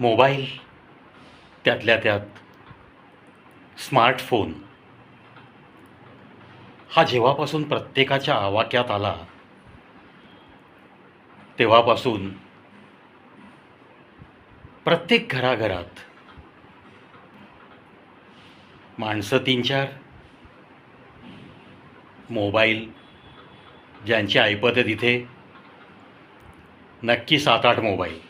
Mobile त्यातल्या त्यात smartphone. हा जेव्हापासून प्रत्येकाच्या आवाक्यात आला तेव्हापासून प्रत्येक घराघरात माणसं तीन चार मोबाईल ज्यांची ऐपत आहे तिथे नक्की सात आठ मोबाईल.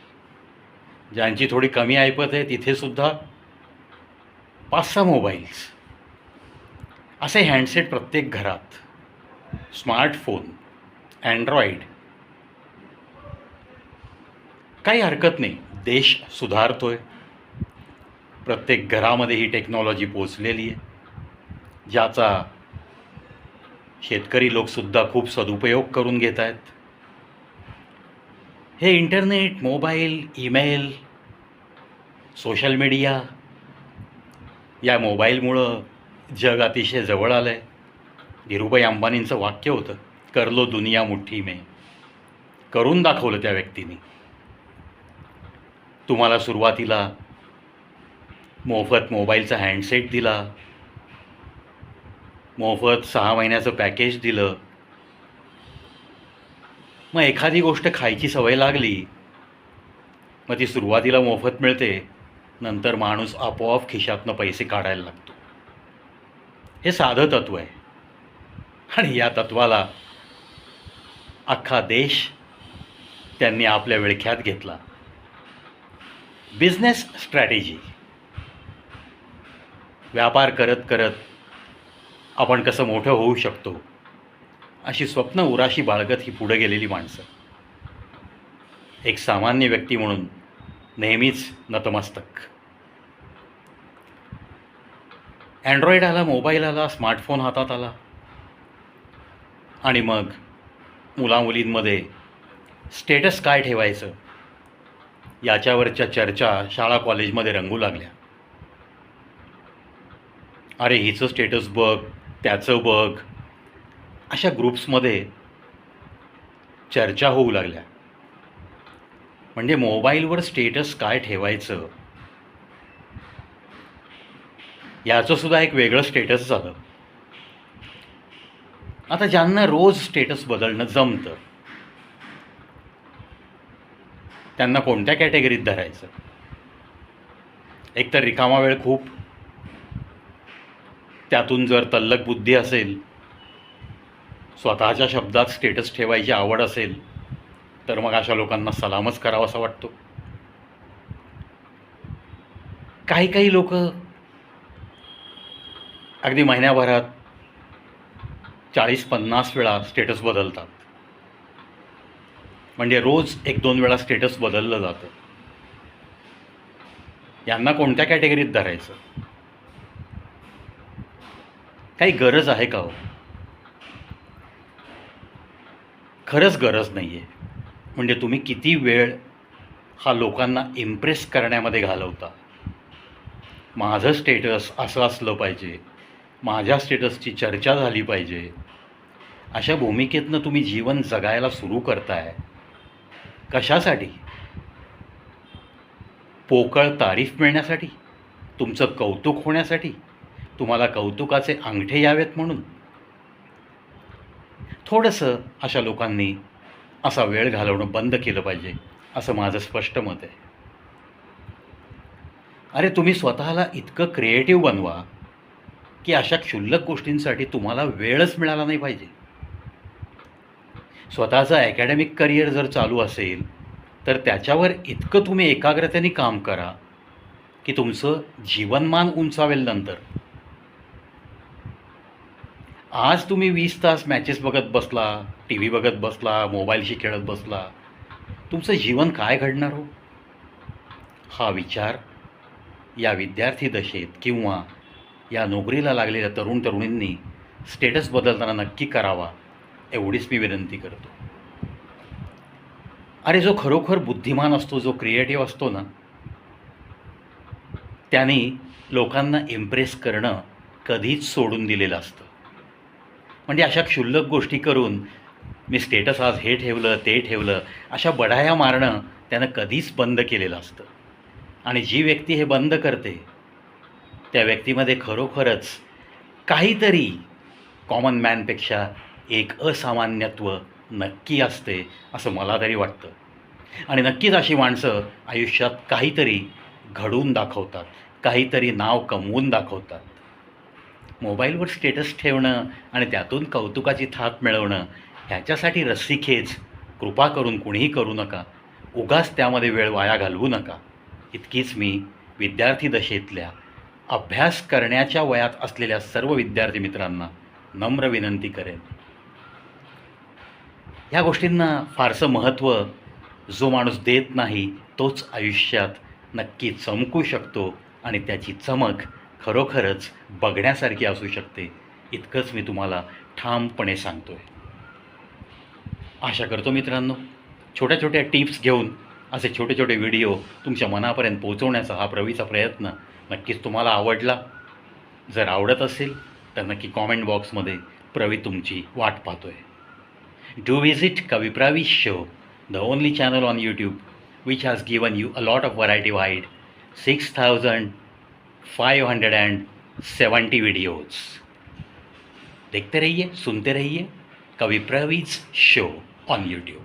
ज्यांची थोडी कमी ऐपत आहे तिथेसुद्धा पाच सहा मोबाईल्स. असे हँडसेट प्रत्येक घरात. स्मार्टफोन अँड्रॉईड काही हरकत नाही. देश सुधारतोय. प्रत्येक घरामध्ये ही टेक्नॉलॉजी पोचलेली आहे. ज्याचा शेतकरी लोकसुद्धा खूप सदुपयोग करून घेत आहेत हे internet mobile email social media या मोबाईलमुळं जग अतिशय जवळ आलं आहे धीरूभाई अंबानींचं वाक्य होतं करलो दुनिया मुठ्ठी मे. करून दाखवलं त्या व्यक्तीने. तुम्हाला सुरुवातीला मोफत मोबाईलचा हँडसेट दिला मोफत सहा महिन्याचं पॅकेज दिलं मग एखादी गोष्ट खायची सवय लागली मग ती सुरुवातीला मोफत मिळते नंतर माणूस आपोआप खिशातनं पैसे काढायला लागतो. हे साधं तत्व आहे. आणि या तत्वाला अख्खा देश त्यांनी आपल्या विळख्यात घेतला. Business strategy. व्यापार करत करत आपण कसं मोठं होऊ शकतो अशी स्वप्न उराशी बाळगत ही पुढे गेलेली माणसं. एक सामान्य व्यक्ती म्हणून नेहमीच नतमस्तक. अँड्रॉईड आला मोबाईल आला स्मार्टफोन हातात आला. आणि मग मुलामुलींमध्ये स्टेटस काय ठेवायचं? याच्यावरच्या चर्चा शाळा कॉलेजमध्ये रंगू लागल्या. अरे हिचं स्टेटस बघ त्याचं बघ अशा ग्रुप्समध्ये चर्चा होऊ लागल्या. म्हणजे मोबाईलवर स्टेटस काय ठेवायचं? याचं सुद्धा एक वेगळं स्टेटस झालं. आता ज्यांना रोज स्टेटस बदलणं जमतं त्यांना कोणत्या कॅटेगरीत धरायचं? एकतर रिकामा वेळ खूप त्यातून जर तल्लक बुद्धी असेल स्वतःच्या शब्दात स्टेटस ठेवायची आवड असेल तर मग अशा लोकांना सलामच करावा असा वाटतो. काही काही लोक अगदी महिन्याभरात चाळीस पन्नास वेळा स्टेटस बदलतात. म्हणजे रोज एक दोन वेळा स्टेटस बदललं जातं. यांना कोणत्या कॅटेगरीत धरायचं? काही गरज आहे का हो? खरंच गरज नाही आहे म्हणजे तुम्ही किती वेळ हा लोकांना इम्प्रेस करण्यामध्ये घालवता? माझं स्टेटस असं असलं पाहिजे. माझ्या स्टेटसची चर्चा झाली पाहिजे. अशा भूमिकेतनं तुम्ही जीवन जगायला सुरू करताय. कशासाठी? पोकळ तारीफ मिळण्यासाठी? तुमचं कौतुक होण्यासाठी? तुम्हाला कौतुकाचे अंगठे यावेत म्हणून? थोडंसं अशा लोकांनी असा वेळ घालवणं बंद केलं पाहिजे असं माझं स्पष्ट मत आहे. अरे तुम्ही स्वतःला इतकं क्रिएटिव्ह बनवा की अशा क्षुल्लक गोष्टींसाठी तुम्हाला वेळच मिळाला नाही पाहिजे. स्वतःचं अकॅडमिक करिअर जर चालू असेल तर त्याच्यावर इतकं तुम्ही एकाग्रतेने काम करा की तुमचं जीवनमान उंचावेल नंतर. आज तुम्ही वीस तास मॅचेस बघत बसला टी व्ही बघत बसला मोबाईलशी खेळत बसला. तुमचं जीवन काय घडणार हो? हा विचार या विद्यार्थी दशेत किंवा या नोकरीला लागलेल्या तरुण तरुणींनी स्टेटस बदलताना नक्की करावा एवढीच मी विनंती करतो. अरे जो खरोखर बुद्धिमान असतो जो क्रिएटिव्ह असतो ना त्याने लोकांना इम्प्रेस करणं कधीच सोडून दिलेलं असतं. म्हणजे अशा क्षुल्लक गोष्टी करून मी स्टेटस आज हे ठेवलं ते ठेवलं अशा बढाया मारणं त्यानं कधीच बंद केलेलं असतं. आणि जी व्यक्ती हे बंद करते त्या व्यक्तीमध्ये खरोखरच काहीतरी कॉमन मॅनपेक्षा एक असामान्यत्व नक्की असते असं मला तरी वाटतं. आणि नक्कीच अशी माणसं आयुष्यात काहीतरी घडवून दाखवतात काहीतरी नाव कमवून दाखवतात. मोबाईलवर स्टेटस ठेवणं आणि त्यातून कौतुकाची थाप मिळवणं ह्याच्यासाठी रस्सीखेच. कृपा करून कुणीही करू नका. उगाच त्यामध्ये वेळ वाया घालवू नका. इतकीच मी विद्यार्थी दशेतल्या अभ्यास करण्याच्या वयात असलेल्या सर्व विद्यार्थी मित्रांना नम्र विनंती करेन. ह्या गोष्टींना फारसं महत्त्व जो माणूस देत नाही तोच आयुष्यात नक्की चमकू शकतो आणि त्याची चमक खरोखरच बघण्यासारखी असू शकते. इतकंच मी तुम्हाला ठामपणे सांगतो आहे आशा करतो मित्रांनो छोट्या छोट्या टिप्स घेऊन असे छोटे छोटे व्हिडिओ तुमच्या मनापर्यंत पोहोचवण्याचा हा प्रवीचा प्रयत्न नक्कीच तुम्हाला आवडला. जर आवडत असेल तर नक्की कॉमेंट बॉक्समध्ये प्रवी तुमची वाट पाहतो आहे do visit कविप्रावी show the only channel on YouTube which has given you a lot of variety wide six thousand five hundred and seventy videos देखते रहिए सुनते रहिए कवि प्रवीज शो ऑन यूट्यूब